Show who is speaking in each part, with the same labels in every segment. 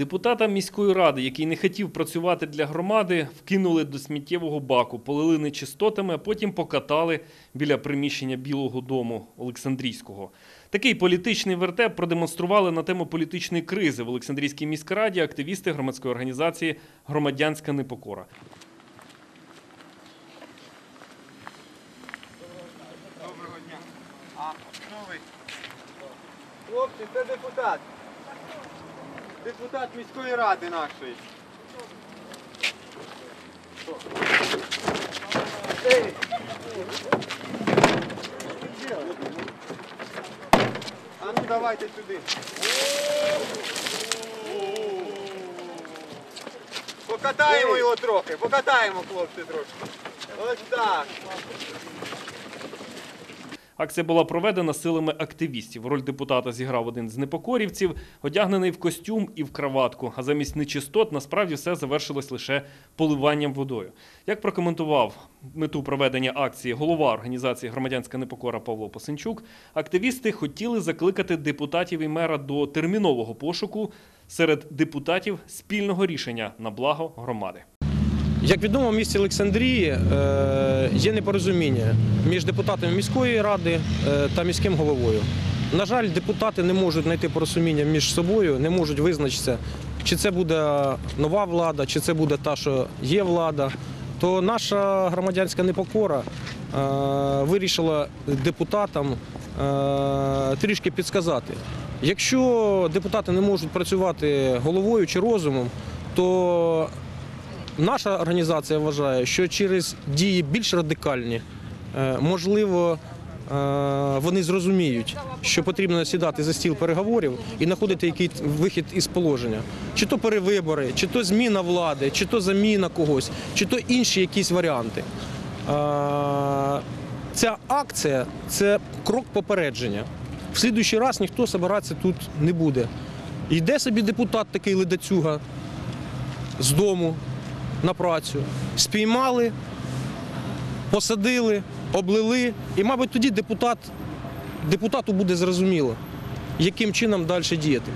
Speaker 1: Депутата міської ради, який не хотів працювати для громади, вкинули до сміттєвого баку, полили нечистотами, а потім покатали біля приміщення Білого дому Олександрійського. Такий політичний вертеп продемонстрували на тему політичної кризи в Олександрійській міськраді активісти громадської організації Громадянська непокора.
Speaker 2: Доброго дня. А, хто ви? Хлопці, це депутат. Депутат міської ради нашої. А ну давайте сюди. Покатаємо його трохи, покатаємо хлопці трошки. Ось так.
Speaker 1: Акція була проведена силами активістів. Роль депутата зіграв один з непокорівців, одягнений в костюм і в краватку. А замість нечистот насправді все завершилось лише поливанням водою. Як прокоментував мету проведення акції голова організації Громадянська непокора Павло Посинчук, активісти хотіли закликати депутатів і мера до термінового пошуку серед депутатів спільного рішення на благо громади.
Speaker 3: Як відомо, в місті Олександрії е, є непорозуміння між депутатами міської ради е, та міським головою. На жаль, депутати не можуть знайти порозуміння між собою, не можуть визначитися, чи це буде нова влада, чи це буде та, що є влада. То наша громадянська непокора е, вирішила депутатам трішки підсказати. Якщо депутати не можуть працювати головою чи розумом, то Наша організація вважає, що через дії більш радикальні, е, можливо, е, вони зрозуміють, що потрібно сідати за стіл переговорів і знаходити якийсь вихід із положення. Чи то перевибори, чи то зміна влади, чи то заміна когось, чи то інші якісь варіанти. Е, Ця акція це крок попередження. В слідуючий раз ніхто збиратися тут не буде. Йде собі депутат такий ледацюга з дому на працю, спіймали, посадили, облили. І, мабуть, тоді депутат, депутату буде зрозуміло, яким чином далі діяти.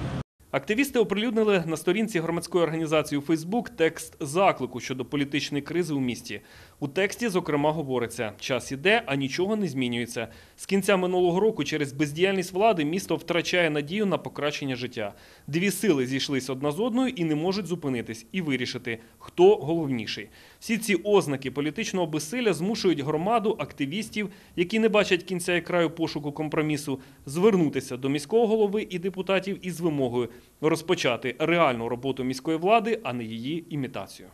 Speaker 1: Активісти оприлюднили на сторінці громадської організації у Фейсбук текст заклику щодо політичної кризи у місті. У тексті, зокрема, говориться: час іде, а нічого не змінюється. З кінця минулого року через бездіяльність влади місто втрачає надію на покращення життя. Дві сили зійшлись одна з одною і не можуть зупинитись і вирішити, хто головніший. Всі ці ознаки політичного безсилля змушують громаду активістів, які не бачать кінця і краю пошуку компромісу, звернутися до міського голови і депутатів із вимогою розпочати реальну роботу міської влади, а не її імітацію.